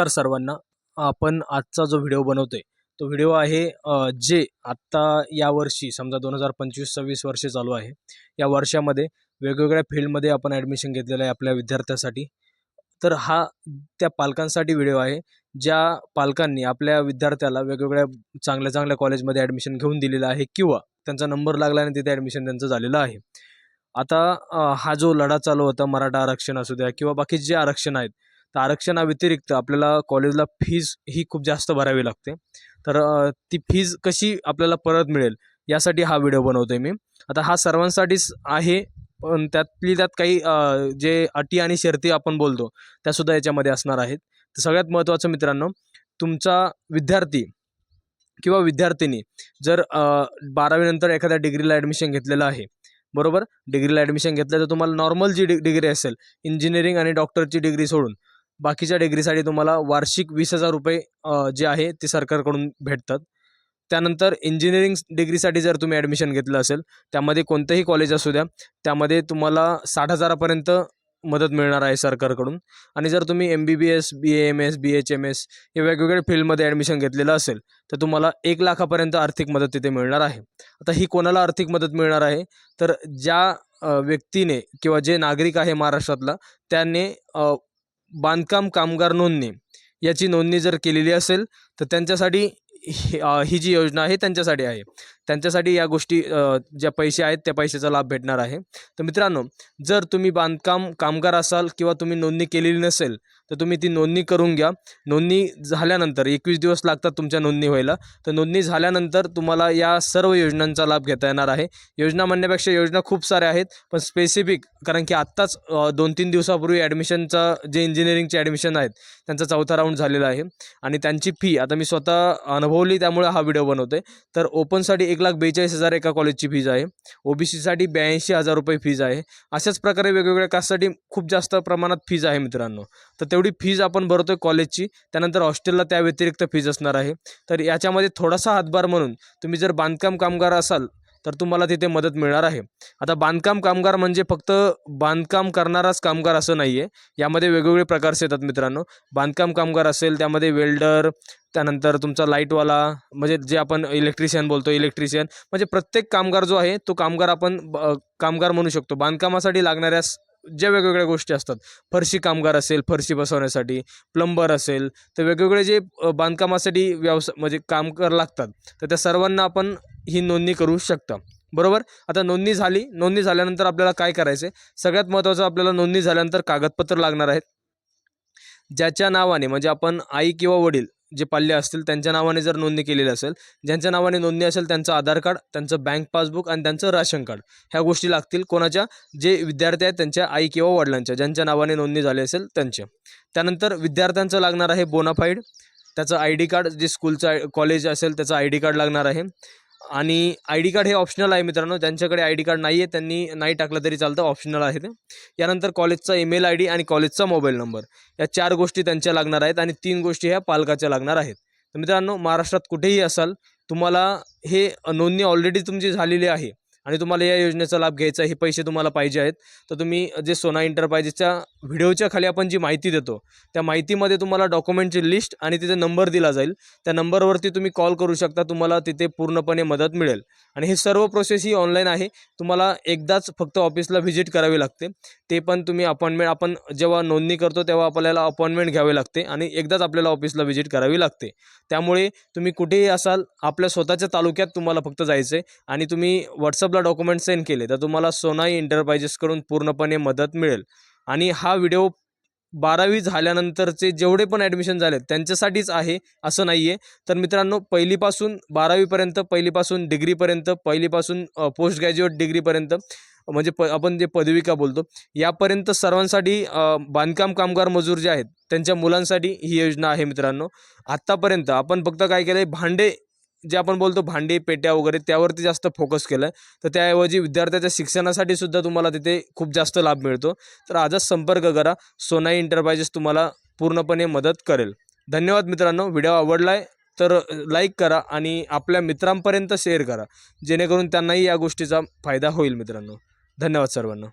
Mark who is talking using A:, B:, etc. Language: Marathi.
A: नमस्कार सर्वांना. आपण आजचा जो व्हिडिओ बनवतोय तो व्हिडिओ आहे जे आत्ता या वर्षी समजा दोन हजार पंचवीस सव्वीस वर्ष चालू आहे. या वर्षामध्ये वेगवेगळ्या फील्डमध्ये आपण ॲडमिशन घेतलेलं आहे आपल्या विद्यार्थ्यासाठी. तर हा त्या पालकांसाठी व्हिडिओ आहे ज्या पालकांनी आपल्या विद्यार्थ्याला वेगवेगळ्या चांगल्या चांगल्या कॉलेजमध्ये ॲडमिशन घेऊन दिलेलं आहे किंवा त्यांचा नंबर लागला आणि तिथे ॲडमिशन त्यांचं झालेलं आहे. आता हा जो लढा चालू होता मराठा आरक्षण असू द्या किंवा बाकी जे आरक्षण आहेत तर आरक्षणाव्यतिरिक्त आपल्याला कॉलेजला फीज ही खूप जास्त भरावी लागते. तर ती फीज कशी आपल्याला परत मिळेल? यासाठी हा व्हिडिओ बनवतो आहे मी. आता हा सर्वांसाठीच आहे पण त्यातली त्यात काही जे अटी आणि शर्ती आपण बोलतो त्यासुद्धा याच्यामध्ये असणार आहेत. तर सगळ्यात महत्त्वाचं मित्रांनो तुमचा विद्यार्थी किंवा विद्यार्थिनी जर बारावीनंतर एखाद्या डिग्रीला ॲडमिशन घेतलेलं आहे बरोबर? डिग्रीला ॲडमिशन घेतलं तर तुम्हाला नॉर्मल जी डि डिग्री असेल इंजिनिअरिंग आणि डॉक्टरची डिग्री सोडून बाकीच्या डिग्रीसाठी तुम्हाला वार्षिक वीस हजार रुपये जे आहे ते सरकारकडून भेटतात. त्यानंतर इंजिनिअरिंग डिग्रीसाठी जर तुम्ही ॲडमिशन घेतलं असेल त्यामध्ये कोणतंही कॉलेज असू द्या त्यामध्ये तुम्हाला साठ हजारापर्यंत मदत मिळणार आहे सरकारकडून. आणि जर तुम्ही M B B S B A M S B H M S हे वेगवेगळ्या फील्डमध्ये ॲडमिशन घेतलेलं असेल तर तुम्हाला एक लाखापर्यंत आर्थिक मदत तिथे मिळणार आहे. आता ही कोणाला आर्थिक मदत मिळणार आहे? तर ज्या व्यक्तीने किंवा जे नागरिक आहे महाराष्ट्रातला त्याने बांधकाम कामगार नोंदणी. याची नोंदणी जर केलेली असेल तर त्यांच्यासाठी ही ही जी योजना आहे त्यांच्यासाठी आहे. त्यांच्यासाठी या गोष्टी ज्या पैसे आहेत त्या पैशाचा लाभ भेटणार आहे. तर मित्रांनो जर तुम्ही बांधकाम कामगार असाल किंवा तुम्ही नोंदणी केलेली नसेल तर तुम्ही ती नोंदणी करून घ्या. नोंदणी झाल्यानंतर एकवीस दिवस लागतात तुमच्या नोंदणी व्हायला. तर नोंदणी झाल्यानंतर तुम्हाला या सर्व योजनांचा लाभ घेता येणार आहे. योजना म्हणण्यापेक्षा योजना खूप साऱ्या आहेत पण स्पेसिफिक कारण की आत्ताच दोन तीन दिवसापूर्वी ॲडमिशनचा जे इंजिनिअरिंगचे ॲडमिशन आहेत त्यांचा चौथा राऊंड झालेला आहे. आणि त्यांची फी आता मी स्वतः अनुभव अनुभवली त्यामुळे हा व्हिडिओ आहे तर ओपनसाठी एक लाख बेचाळीस हजार एका कॉलेजची फीज आहे. ओ बी सीसाठी ब्याऐंशी हजार रुपये फीज आहे. अशाच प्रकारे वेगवेगळ्या कास्टसाठी खूप जास्त प्रमाणात फीज आहे मित्रांनो. तर तेवढी फीज आपण भरतो आहे कॉलेजची त्यानंतर हॉस्टेलला त्या व्यतिरिक्त फीज असणार आहे. तर याच्यामध्ये थोडासा हातभार म्हणून तुम्ही जर बांधकाम कामगार असाल तर तुम्हाला तिथे मदत मिळणार आहे. आता बांधकाम कामगार म्हणजे फक्त बांधकाम करणाराच कामगार असं नाही आहे यामध्ये वेगवेगळे प्रकारचे येतात मित्रांनो. बांधकाम कामगार असेल त्यामध्ये वेल्डर त्यानंतर तुमचा लाईटवाला म्हणजे जे आपण इलेक्ट्रिशियन बोलतो इलेक्ट्रिशियन. म्हणजे प्रत्येक कामगार जो आहे तो कामगार आपण ब- कामगार म्हणू शकतो. बांधकामासाठी लागणाऱ्या ज्या वेगवेगळ्या गोष्टी असतात फरशी कामगार असेल फरशी बसवण्यासाठी प्लंबर असेल तर वेगवेगळे जे बांधकामासाठी व्यवसाय म्हणजे कामगार लागतात तर त्या सर्वांना आपण ही नोंदणी करू शकता. बरोबर? आता नोंदणी झाली नोंदणी झाल्यानंतर आपल्याला काय करायचं आहे सगळ्यात महत्त्वाचं आपल्याला नोंदणी झाल्यानंतर कागदपत्र लागणार आहेत. ज्याच्या नावाने म्हणजे आपण आई किंवा वडील जे पाल्य असतील त्यांच्या नावाने जर नोंदणी केलेली असेल ज्यांच्या नावाने नोंदणी असेल त्यांचं आधार कार्ड त्यांचं बँक पासबुक आणि त्यांचं राशन कार्ड ह्या गोष्टी लागतील कोणाच्या? जे विद्यार्थी आहेत त्यांच्या आई किंवा वडिलांच्या ज्यांच्या नावाने नोंदणी झाली असेल त्यांच्या. त्यानंतर विद्यार्थ्यांचं लागणार आहे बोनाफाईड त्याचं आय डी कार्ड जे स्कूलचं कॉलेज असेल त्याचं आय डी कार्ड लागणार आहे. आणि आय डी कार्ड हे ऑप्शनल आहे मित्रांनो. ज्यांच्याकडे आय डी कार्ड नाही आहे त्यांनी नाही टाकलं तरी चालतं. ऑप्शनल आहे ते. यानंतर कॉलेजचा ईमेल आय डी आणि कॉलेजचा मोबाईल नंबर. या चार गोष्टी त्यांच्या लागणार आहेत आणि तीन गोष्टी ह्या पालकाच्या लागणार आहेत. तर मित्रांनो महाराष्ट्रात कुठेही असाल तुम्हाला हे नोंदणी ऑलरेडी तुमची झालेली आहे आणि तुम्हाला या योजनेचा लाभ घ्यायचा हे पैसे तुम्हाला पाहिजे आहेत. तर तुम्ही जे सोना इंटरप्राइजेसच्या व्हिडिओच्या खाली आपण जी माहिती देतो त्या माहितीमध्ये तुम्हाला डॉक्युमेंटची लिस्ट आणि तिथे नंबर दिला जाईल. त्या नंबरवरती तुम्ही कॉल करू शकता तुम्हाला तिथे पूर्णपणे मदत मिळेल. आणि हे सर्व प्रोसेस ही ऑनलाईन आहे. तुम्हाला एकदाच फक्त ऑफिसला व्हिजिट करावी लागते. ते पण तुम्ही अपॉइंटमेंट आपण जेव्हा नोंदणी करतो तेव्हा आपल्याला अपॉइंटमेंट घ्यावी लागते आणि एकदाच आपल्याला ऑफिसला व्हिजिट करावी लागते. त्यामुळे तुम्ही कुठेही असाल आपल्या स्वतःच्या तालुक्यात तुम्हाला फक्त जायचं आहे आणि तुम्ही व्हॉट्सअपला डॉक्युमेंट सेंड केले तर तुम्हाला सोनाई एंटरप्राइजेसकडून पूर्णपणे मदत मिळेल. आणि हा व्हिडिओ बारावी झाल्यानंतरचे जेवढे पण ॲडमिशन झालेत त्यांच्यासाठीच आहे असं नाही आहे तर मित्रांनो पहिलीपासून बारावीपर्यंत पहिलीपासून डिग्रीपर्यंत पहिलीपासून पोस्ट ग्रॅज्युएट डिग्रीपर्यंत म्हणजे प आपण जे पदविका बोलतो यापर्यंत सर्वांसाठी बांधकाम कामगार मजूर जे आहेत त्यांच्या मुलांसाठी ही योजना आहे मित्रांनो. आत्तापर्यंत आपण फक्त काय केलं आहे भांडे जे आपण बोलतो भांडी पेट्या वगैरे त्यावरती जास्त फोकस केलं आहे तर त्याऐवजी विद्यार्थ्याच्या शिक्षणासाठी सुद्धा तुम्हाला तिथे खूप जास्त लाभ मिळतो. तर आजच संपर्क करा. सोनाई इंटरप्राइजेस तुम्हाला पूर्णपणे मदत करेल. धन्यवाद मित्रांनो. व्हिडिओ आवडला आहे तर लाईक करा आणि आपल्या मित्रांपर्यंत शेअर करा. जेणेकरून त्यांनाही या गोष्टीचा फायदा होईल मित्रांनो. धन्यवाद सर्वांना.